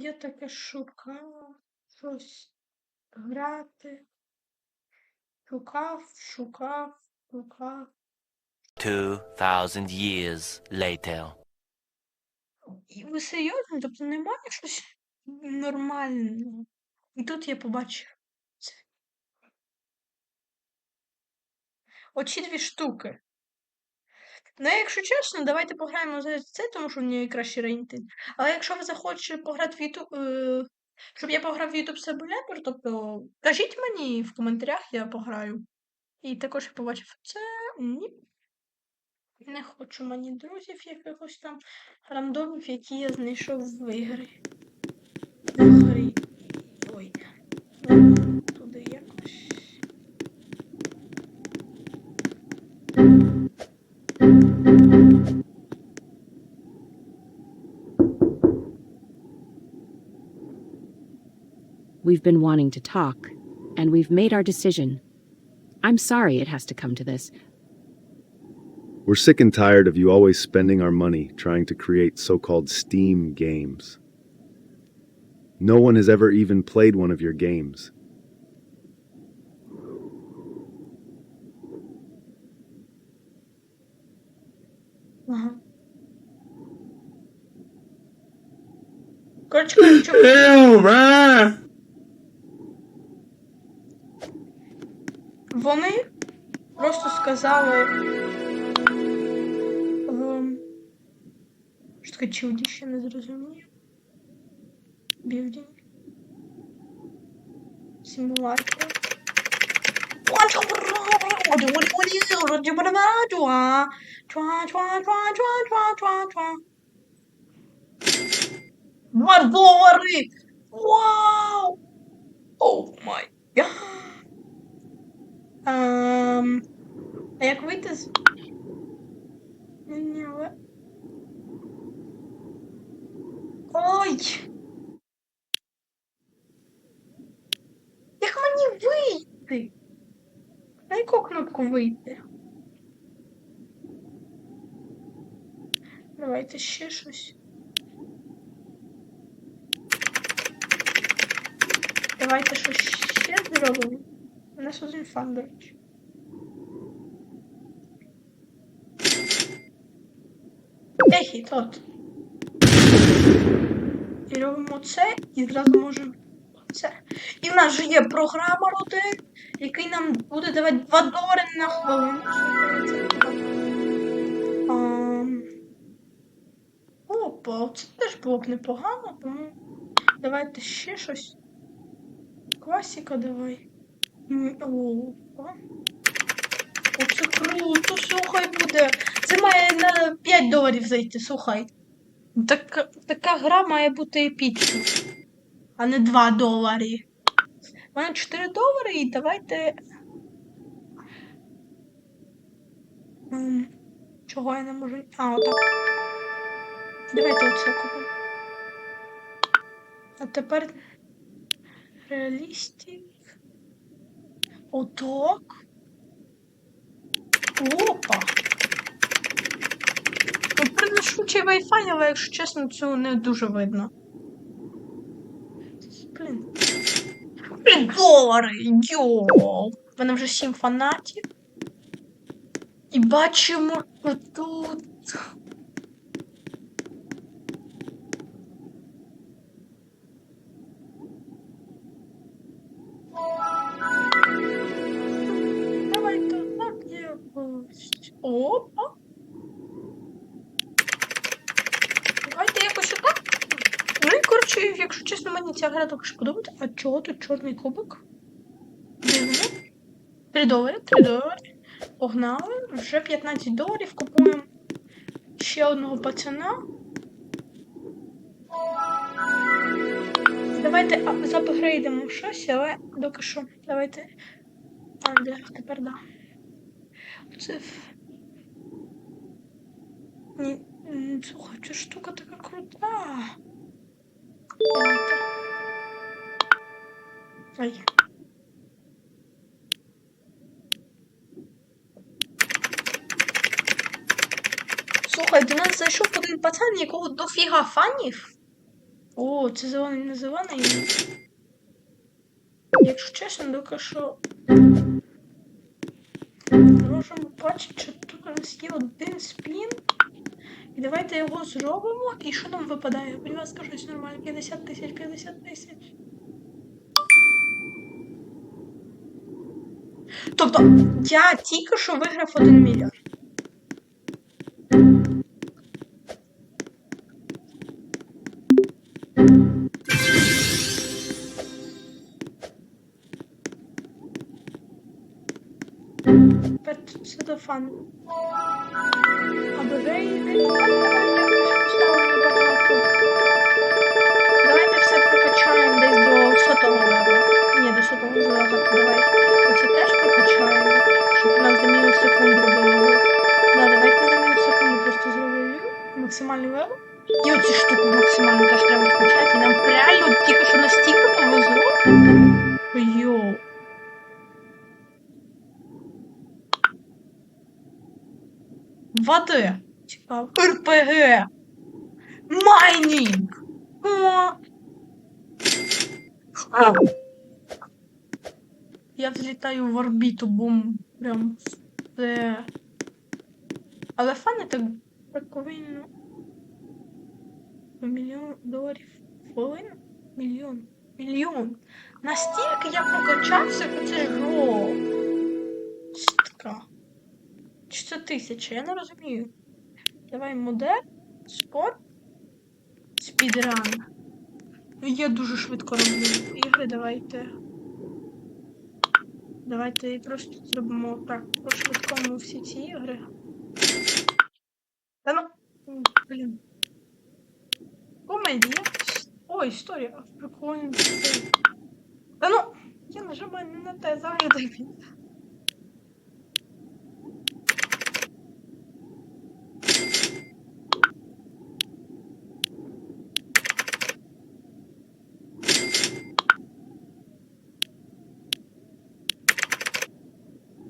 я таке шукав, щось грати. Шукав, шукав, шукав. 2,000 years later. І ви серйозно? Тобто немає щось нормального. І тут я побачив це. Оці дві штуки. Ну, якщо чесно, давайте пограємо за це, тому що в ній кращий рейтинг. Але якщо ви захочете пограти в YouTube, е, щоб я пограв в YouTube Simulator, тобто кажіть мені в коментарях, я пограю. І також я побачив це. Ні. Не хочу мені друзів якихось там рандомів, які я знайшов в грі. We've been wanting to talk, and we've made our decision. I'm sorry it has to come to this. We're sick and tired of you always spending our money trying to create so called Steam games. No one has ever even played one of your games. Wow. Ew, man! Вони просто сказали. ем, Що таке чуді ще не зрозумію. Білдінг. Симулятор. Два долари! Вау! О май гад! А як вийти з. Ой! Як мені вийти? На яку кнопку вийти? Давайте ще щось. Давайте щось ще зробимо. У нас один фан. Ехі, тот. І робимо це, і зразу можемо це. І в нас же є програма Ротек, який нам буде давати 2 долари на хвилину. Опа, це теж було б непогано, тому давайте ще щось. Класіка давай. Оце круто, слухай буде. Це має на 5 доларів зайти, слухай. Так, така гра має бути епічна, а не 2 долари. У мене 4 долари і давайте. Чого я не можу. А, отак. Давайте оце купимо. А тепер реалістик. Отак. Опа. Ну, приношучий Wi-Fi, але якщо чесно, цього не дуже видно. Блін. Три долари! Йоу! В мене вже сім фанатів. І бачимо отут. Гра також подобається. А чого тут чорний? Дивно. 3 долари, 3 долари. Погнали. Вже 15 доларів купуємо ще одного пацана. Давайте запгрейдимо щось, але доки що. Давайте. А, де, тепер да. Це. Ні, слухай, штука така крута. Давайте. Слухай, до нас зайшов один пацан, якого дофіга фанів. О, це зелений не зелений. Якщо чесно, доки що. Можемо бачити, що тут у нас є один спін. І давайте його зробимо. І що нам випадає? Будь ласка, щось нормальне. 50 тисяч, 50 тисяч. Тобто, я тільки що виграв 1 мільйон. Тут все до Оці штуки максимально теж треба вкачати. І нам реально тільки що настільки повезло. Йоу. Води. Цікаво. РПГ. Майнінг. О. Я взлітаю в орбіту, бум. Прям все. Але фани так прикольно. Мільйон доларів в хвилину? Мільйон. Мільйон. Настільки я прокачався, це жорстко. Чи це тисяча? Я не розумію. Давай модель, спорт, спідран. Ну, я дуже швидко роблю ігри, давайте. Давайте просто зробимо так, по швидкому всі ці ігри. Та ну, м, блін. Комедія. Ой, історія. Прикольно. Та ну, я нажимаю не на те завжди.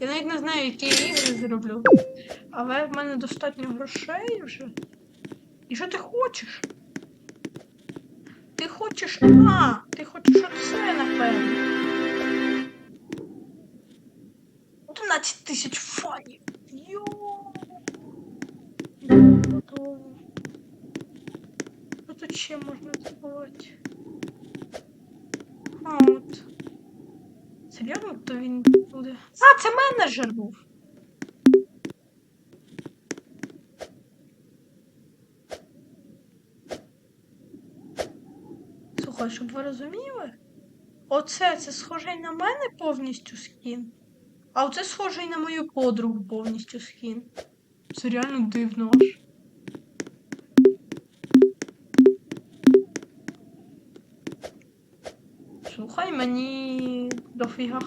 Я навіть не знаю, які я ігри зроблю. Але в мене достатньо грошей вже. І що ти хочеш? Ти хочеш. А, ти хочеш оце, напевно. 11 тисяч фанів. Йо. Готово. Що тут ще можна зробити? А, от. Серйозно, то він буде. А, це менеджер був. Слухай, щоб ви розуміли? Оце це схожий на мене повністю скін. А оце схожий на мою подругу повністю скін. Це реально дивно аж. Слухай, мені дофіга.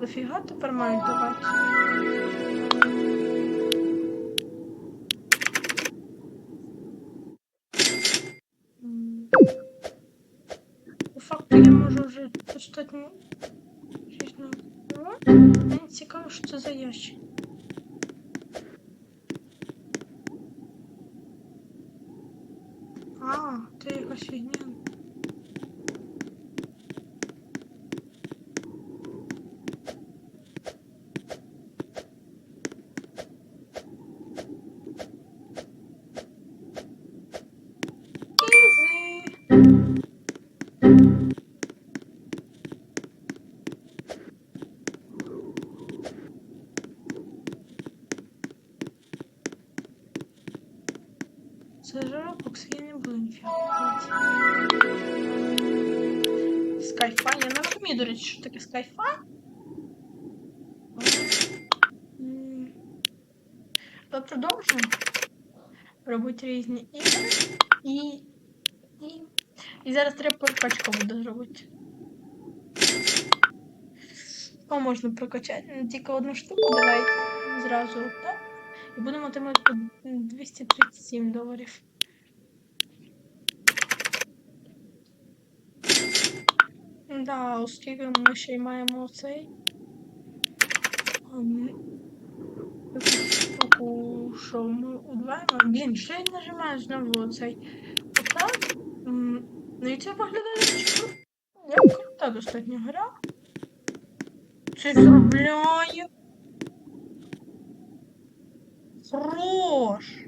Дофіга тепер мають давати. Достатньо щось не Мені цікаво, що це за ящик. М. То продовжуємо робити різні ігри. І, і, і зараз треба прокачку буде зробити. О, можна прокачати. Ну, Тільки одну штуку давайте зразу так. І будемо отримати 237 доларів. Да, оскільки ми ще й маємо цей. таку штуку, що ми удваємо. Блін, що я нажимаю знову оцей. Отак. Ну і це виглядає як крута достатньо гра. Це заробляє. Хорош.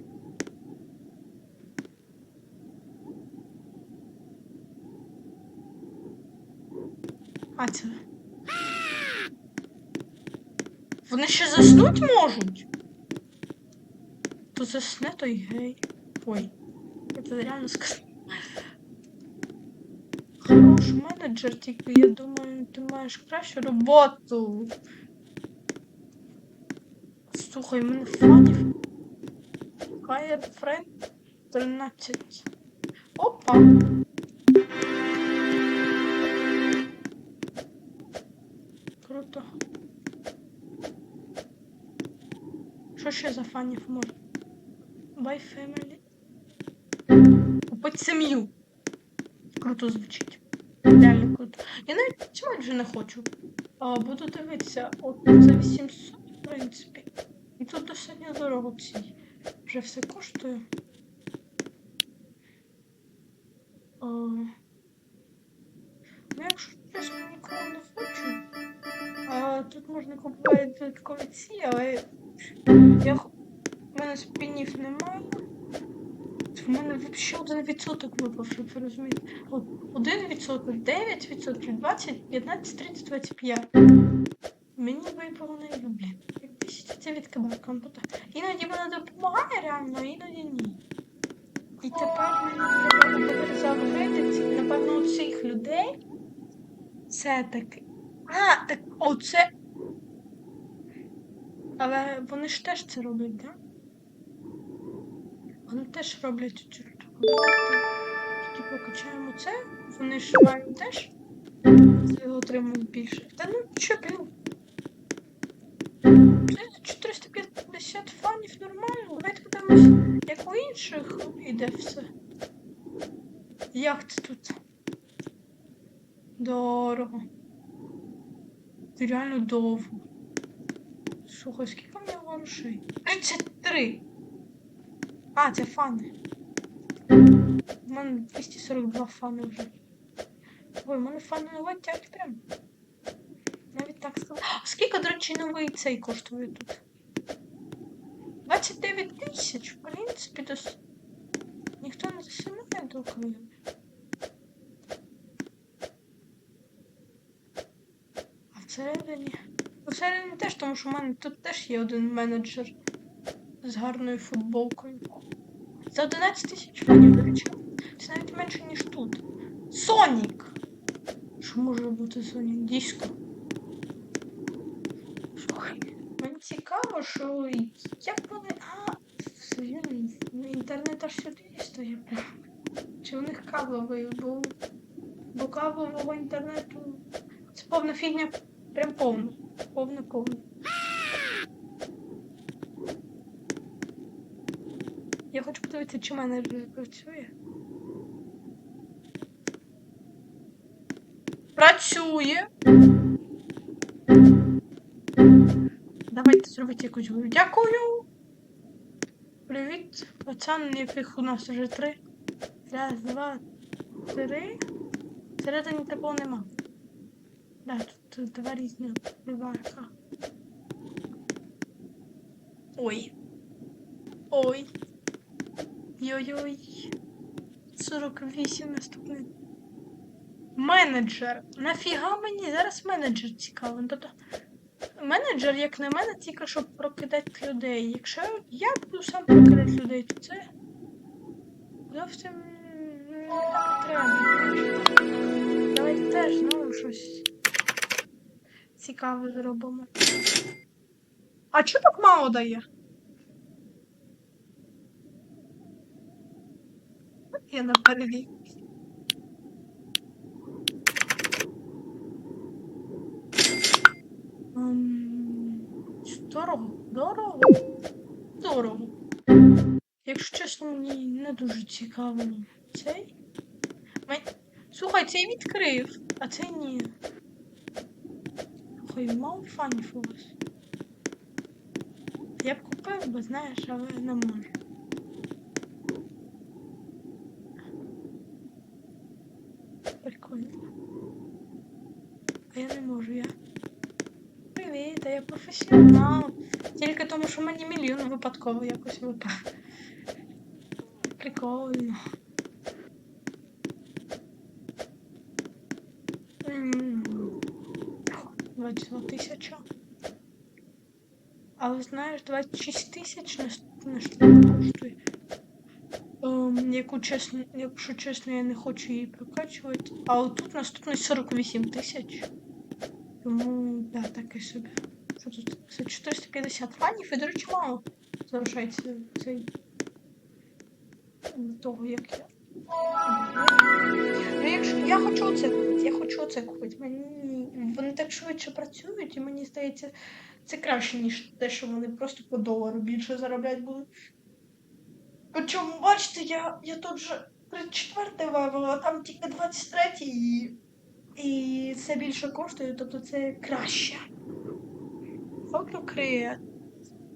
Це. Вони ще заснуть можуть? То засне той гей. Ой. Я це реально сказав. Хороший менеджер, тільки я думаю, ти маєш кращу роботу. Слухай, мене фанів. Fire Friend 13. Опа. Ще за фанів може? By Family. Купить сім'ю. Круто звучить. Реально круто. Я навіть чимать вже не хочу. А, буду дивитися, от за 800, в принципі. І тут достатньо дорого ці. Вже все коштує. А, ну, якщо чесно, нікого не хочу. А, тут можна купувати додаткові ці, але я в мене спінів немає. В мене взагалі один відсоток випав, щоб ви розумієте. Один відсоток, 9 відсотків, 20, 15, 30, 25. Мені випало найблін. Як бісить це від комп'ютера. Іноді вона допомагає реально, іноді ні. І тепер мені треба напевно, у цих людей. Це таки. А, так оце. Але вони ж теж це роблять, так? Да? Вони теж роблять цю. Давайте тоді покачаємо це. Вони ж мають теж отримують більше. Та ну що, блін. Це 450 фанів нормально. Давайте подивимось, як у інших іде все. Як це тут? Дорого. Це реально довго. Слухай, скільки в мене грошей? 33! А, це фани. У мене 242 фани вже. Ой, у мене фани не летять прям. Навіть так сказав. Скільки, до речі, новий цей коштує тут? 29 тисяч, в принципі, дос... ніхто не засинає доки. А всередині. Ну, всередині теж, тому що в мене тут теж є один менеджер з гарною футболкою. За 11 тисяч до речі. Це навіть менше, ніж тут. Сонік! Що може бути Сонік? Слухай, мені цікаво, що як вони. А, серйозно, ну, інтернет аж сюди прям. Чи у них кабеловий був? Бо кабелового інтернету. Це повна фігня, прям повна. Повна повна. Я хочу подивитися, чи менеджер працює. Працює. Давайте зробити якусь. Дякую. Привіт, пацан, яких у нас вже три. Раз, два, три. Всередині такого нема. Да, тут два різні виварка. Ой. Ой. Йой-йой. 48 наступний. Менеджер. Нафіга мені зараз менеджер цікавий. Ну, Тобто, менеджер, як на мене, тільки щоб прокидати людей. Якщо я буду сам прокидати людей, то це зовсім не так треба. Давайте теж знову щось цікаве зробимо. А чого так мало дає? Я на переві. Ем, Дорого, дорого, дорого. Якщо чесно, мені не дуже цікаво цей. Слухай, цей відкрив, а цей ні. Мало фанів у. Я б купив, бо знаєш, але не можу. Прикольно. А я не можу, я. Привіт, а я професіонал. Тільки тому, що мені мільйон випадково якось випав. Прикольно. Знаєш, 26 тисяч на, штуку коштує. Ем, яку чесно, якщо чесно, я не хочу її прокачувати. А отут наступний 48 тисяч. Тому, да, таке собі. Що тут? Це 450 фанів і, до речі, мало залишається цей. До того, як я. Ну, якщо я хочу оце купити, я хочу оце купити. Мені вони так швидше працюють, і мені здається, це краще, ніж те, що вони просто по долару більше заробляти будуть. Причому, бачите, я, я тут же 34 левел, а там тільки 23 і, і це більше коштує, тобто це краще. Create.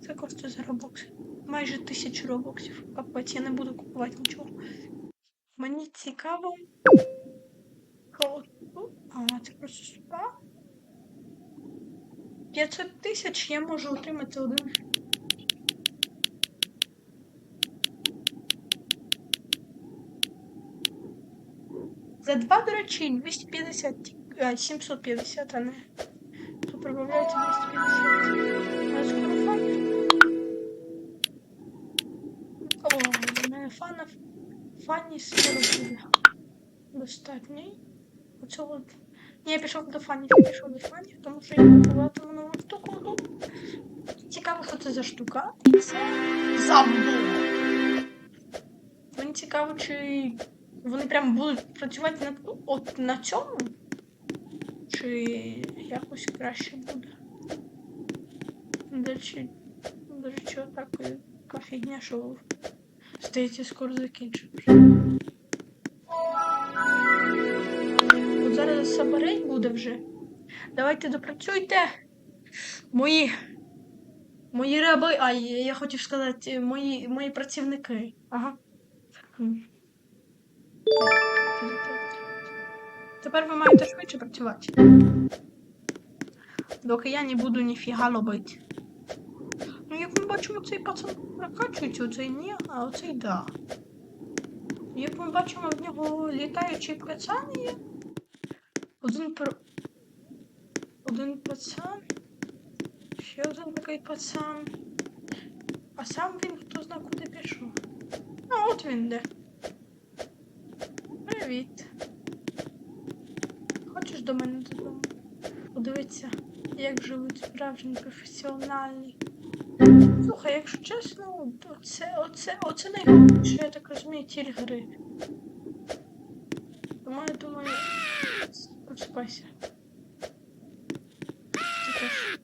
Це коштує за робокси. Майже тисячу робоксів. Капець, я не буду купувати нічого. Мені цікаво. А, це просто сюда. 500 тисяч я можу отримати один. За два, до речі, 250, ті- а, 750, а не. То прибавляється 250. А скоро фанів. У мене фанів. Фані скоро буде. Достатній. Оце от. Ні, я пішов до фанів, я пішов до фанів, тому що я купуватиму нову штуку. Ну, Цікаво, що це за штука. Це забув. Мені цікаво, чи вони прям будуть працювати на, от на цьому? Чи якось краще буде? До речі, до речі, отак яка фігня, що здається, скоро закінчиться. От зараз сабарей буде вже. Давайте допрацюйте. Мої. Мої раби. А, я хотів сказати, мої, мої працівники. Ага. Тепер ви маєте швидше працювати. Доки я не буду ніфіга робити. Ну, як ми бачимо, цей пацан прокачується, оцей ні, а оцей да. Як ми бачимо, в нього літаючий пацан є. Один про. Один пацан. Ще один такий пацан. А сам він хто зна куди пішов. А от він де. Привіт. Хочеш до мене додому? Подивитися, як живуть справжні професіональні. Слухай, якщо чесно, оце, оце, оце найголовніше, я так розумію, ціль гри. Тому я думаю, просипайся. Ти теж.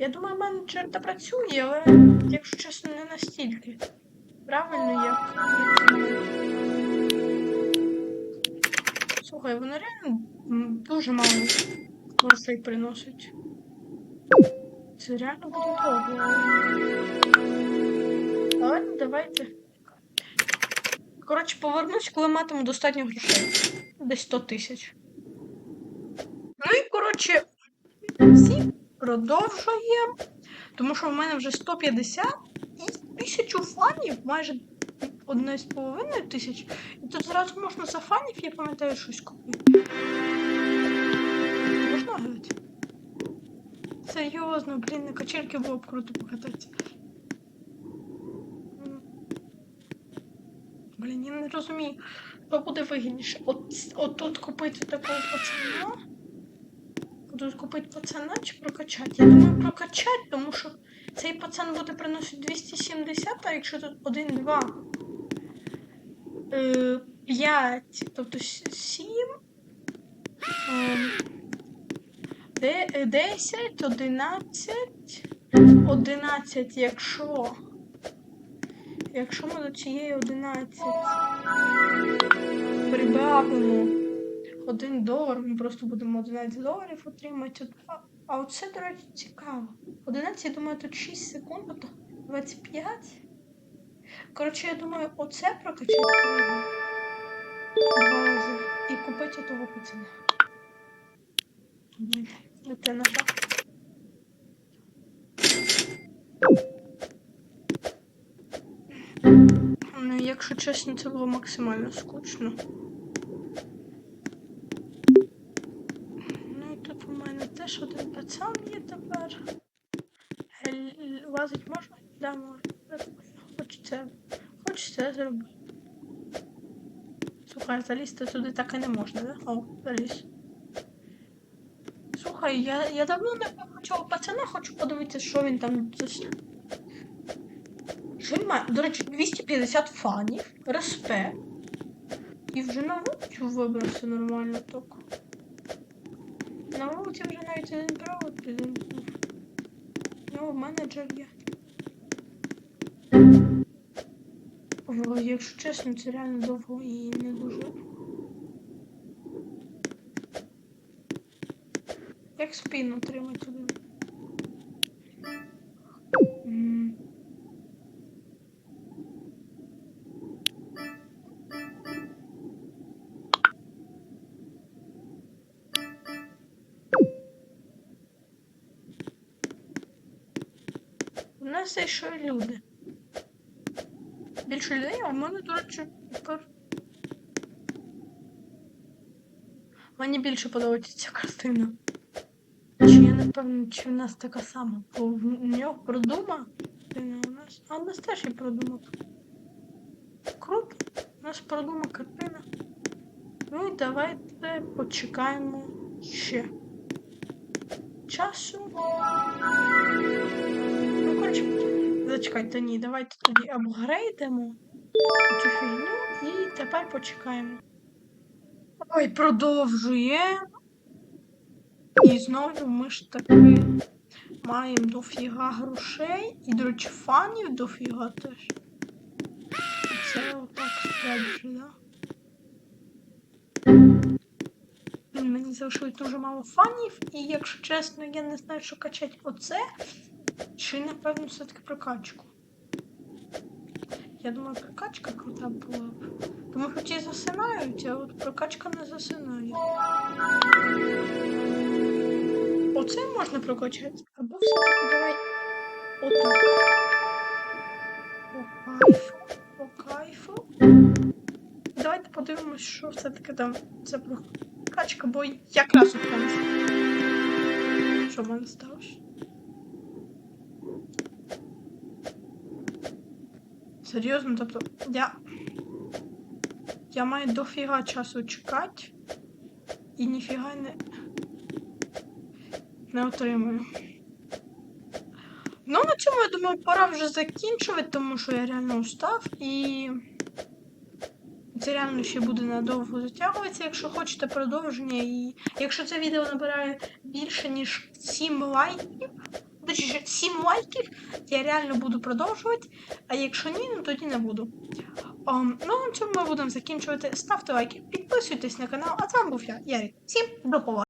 Я та працює, але, якщо чесно, не настільки. Правильно, як. Слухай, вони реально дуже мало грошей приносять. Це реально буде довго. Але давайте. Коротше, повернусь, коли матиму достатньо грошей. Десь 100 тисяч. Ну і коротше, всі продовжуємо. Тому що в мене вже 150 і тисячу фанів, майже одне з половиною тисяч. І тут зразу можна за фанів, я пам'ятаю, щось купити. Можна грати? Серйозно, блін, на качельки було б круто покататися. Блін, я не розумію, що буде вигідніше. От, от тут купити такого пацана. Тут купити пацана чи прокачати? Я думаю, прокачати, тому що цей пацан буде приносити 270, а якщо тут 1, 2, 5, тобто 7, 10, 11, 11, якщо. Якщо ми до цієї 11 прибавимо 1 долар, ми просто будемо 11 доларів отримати. А- оце, до речі, цікаво. 11, я думаю, тут 6 секунд, тобто 25. Коротше, я думаю, оце прокачати треба. Два рази. І купити того пацана. Блін, Дитина так. Ну, якщо чесно, це було максимально скучно. Ну і тут у мене теж один пацан є тепер. Гель- Лазить можна? Да, можна. Прикольно. Хоч це. Зробити. Слухай, залізти сюди так і не можна, да? О, заліз. Слухай, я, я давно не цього пацана, хочу подивитися, що він там. Що він має? До речі, 250 фанів, респект. І вже на вулицю вибрався нормально так. На вулиці вже навіть один провод підімкнув. У нього менеджер є. Якщо чесно, це реально довго і не дуже. Як спину отримати туди? У нас ще люди. Більше людей, а в мене, до. Мені більше подобається ця картина. Чи я не певна, чи в нас така сама, бо в нього продума. А у нас теж є продума. Круто. У нас продума картина. Ну і давайте почекаємо ще. Часу. Ну, коротше, зачекайте, ні, давайте тоді апгрейдимо цю фігню і тепер почекаємо. Ой, продовжує. І знову ми ж таки маємо дофіга грошей. І, до речі, фанів дофіга теж. Це отак справді, да? Мені залишилось дуже мало фанів, і якщо чесно, я не знаю, що качати оце, чи напевно все-таки прокачку. Я думаю, прокачка крута була б. Тому що ті засинають, а от прокачка не засинає. Оце можна прокачати, або все-таки давай отак. По кайфу, по кайфу. Давайте подивимось, що все-таки там це прокачка, бо якраз там. Що в мене сталося? Серйозно, тобто я. Я маю дофіга часу чекати і ніфіга не. не отримую. Ну, на цьому, я думаю, пора вже закінчувати, тому що я реально устав і. Це реально ще буде надовго затягуватися, якщо хочете продовження. І якщо це відео набирає більше, ніж 7 лайків, точніше 7 лайків, я реально буду продовжувати. А якщо ні, ну тоді не буду. Ом, ну, на цьому ми будемо закінчувати. Ставте лайки, підписуйтесь на канал, а з вами був я, Ярик. Всім до побачення.